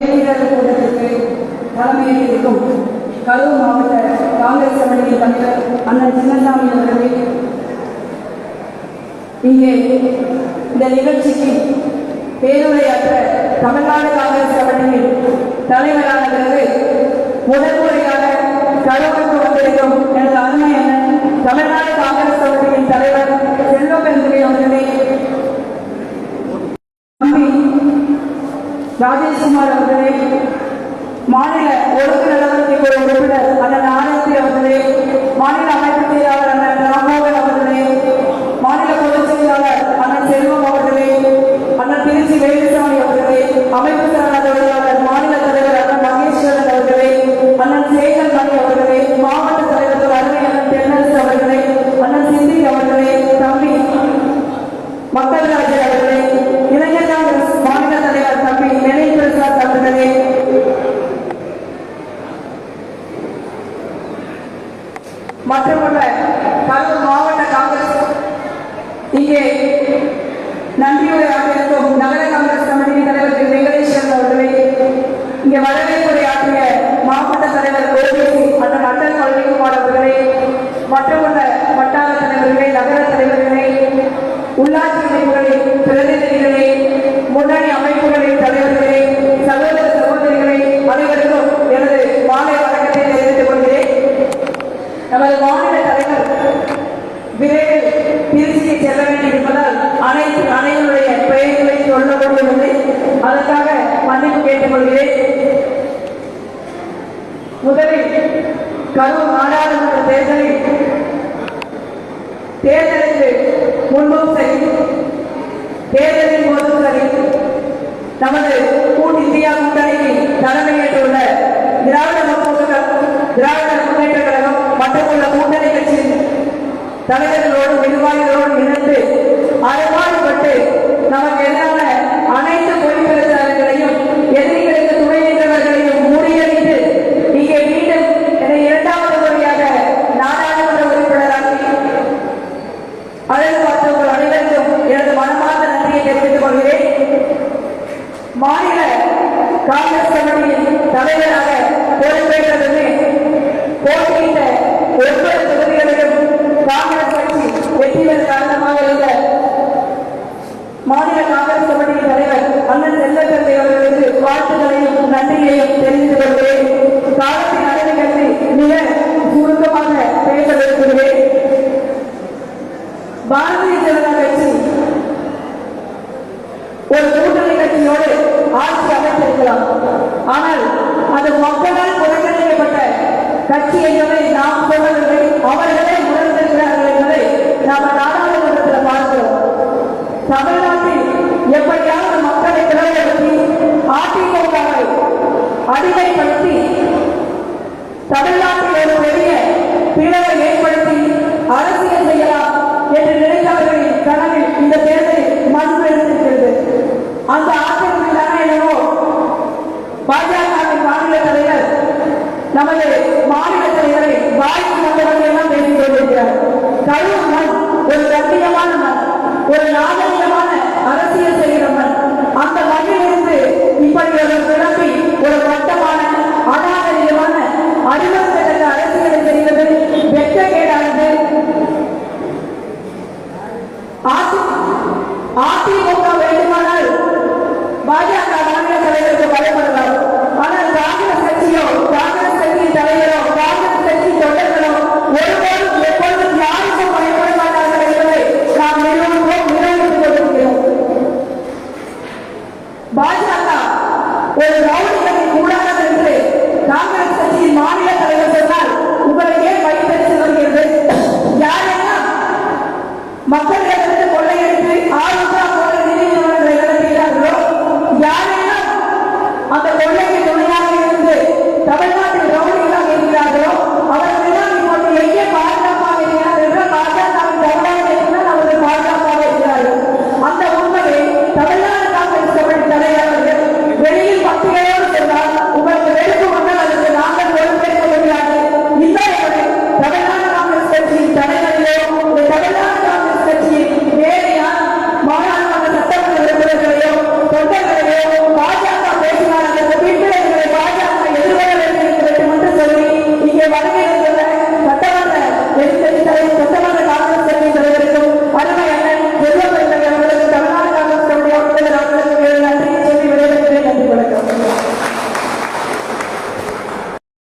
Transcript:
கூட்டத்திற்கு தலைமையில் இருக்கும் கரூர் மாவட்ட காங்கிரஸ் கமிட்டியின் தலைவர் அண்ணன் சின்னசாமி அவர்களே இங்கே இந்த நிகழ்ச்சிக்கு பேருரையாற்ற தமிழ்நாடு காங்கிரஸ் கமிட்டியின் தலைவரான பிறகு முதல் முறையாக கரூருக்கு வந்திருக்கும் எனது அருமை அண்ணன் தமிழ்நாடு காங்கிரஸ் கமிட்டியின் தலைவர் செல்வ பெருந்துரை அவர்களே தம்பி ராஜேஷ்குமார் அவர்களே மாநில ஒழுங்கு நடவடிக்கை ஒரு உறுப்பினர் அண்ணன் ஆனந்தி அவர்களே மாநில அமைப்பு செயலாளர் அண்ணன் ராமோகன் அவர்களே மாநில பொதுச் செயலாளர் அண்ணன் செல்வம் அவர்களே அண்ணன் திருச்சி வேலுசாமி அவர்களே அமைப்பு சாரா தொழிலாளர் மாநில தலைவர் அண்ணன் மகேஸ்வரன் அவர்களே அண்ணன் சேகர் மணி அவர்களே மாவட்ட தலைவர் அருமை அண்ணன் தென்னரசு அவர்களே அண்ணன் சிந்தி அவர்களே தம்பி மக்கள் ராஜ் அவர்களே இளைஞர் காங்கிரஸ் மாநில தலைவர் தம்பி நினைவு பிரசாத் அவர்களே மற்றமுள்ள கரூர் மாவட்ட காங்கிரஸ் இங்கே நன்றியுரை ஆற்றிருக்கும் நகர காங்கிரஸ் கமிட்டியின் தலைவர் திரு வெங்கடேஸ்வரன் அவர்களே இங்கே வரவேற்புரை ஆற்றிய மாவட்ட தலைவர் ஓபிசி மற்றும் அண்ணன் பழனிக்குமார் அவர்களே மற்றமுள்ள வட்டார தலைவர்களை நகர தலைவர்களை உள்ளாட்சி அமைப்புகளின் பிரதிநிதிகளை முன்னணி அமைப்புகளின் தலைவர்களே சகோதர சகோதரிகளை அனைவருக்கும் எனது மாலை வணக்கத்தை தெரிவித்துக் கொள்கிறேன். நமது மாநில தலைவர் விரைவில் திருச்சியை செல்ல வேண்டியிருப்பதால் கரூர் நாடாளுமன்ற தேர்தலில் தேர்தலுக்கு முன்பும் சரி தேர்தலின் போதும் சரி. நமது கூட்டு இந்தியா கூட்டணிக்கு தலைமையேற்றுள்ள திராவிட முற்போக்கு திராவிட முன்னேற்ற கழகம் மற்றும் உள்ள கூட்டணி கட்சியின் தலைவர்களோடு நிர்வாகிகளோடு இணைந்து மாநில காங்கிரஸ் கமிட்டியின் தலைவராக பொறுப்பேற்றதுமே போட்டியிட்ட ஒவ்வொரு தொகுதிகளிலும் காங்கிரஸ் கட்சி வெற்றிகள் காரணமாக இருந்த மாநில காங்கிரஸ் கமிட்டியின் தலைவர் அண்ணன் செல்லத்தந்தை அவர்களுக்கு வாழ்த்துக்களையும் நன்றியையும் ஆனால் அது மக்களால் புறக்கணிக்கப்பட்ட கட்சி என்பதை நாம் சொல்லவில்லை அவர்களே உணர்ந்திருக்கிறார்கள் என்பதை நாம் நாடாளுமன்றத்தில் பார்க்கிறோம் தமிழ்நாட்டில் எப்படியாவது மக்களை பிளவுபடுத்தி அதிமுகவை அடிமைப்படுத்தி தமிழ்நாட்டில் ஒரு பெரிய பிளவை ஏற்படுத்தி அரசியல் செய்யலாம் என்று நினைத்தவர்களின் கனவில் இந்த தேர்தலில் மண் எடுத்திருக்கிறது. அந்த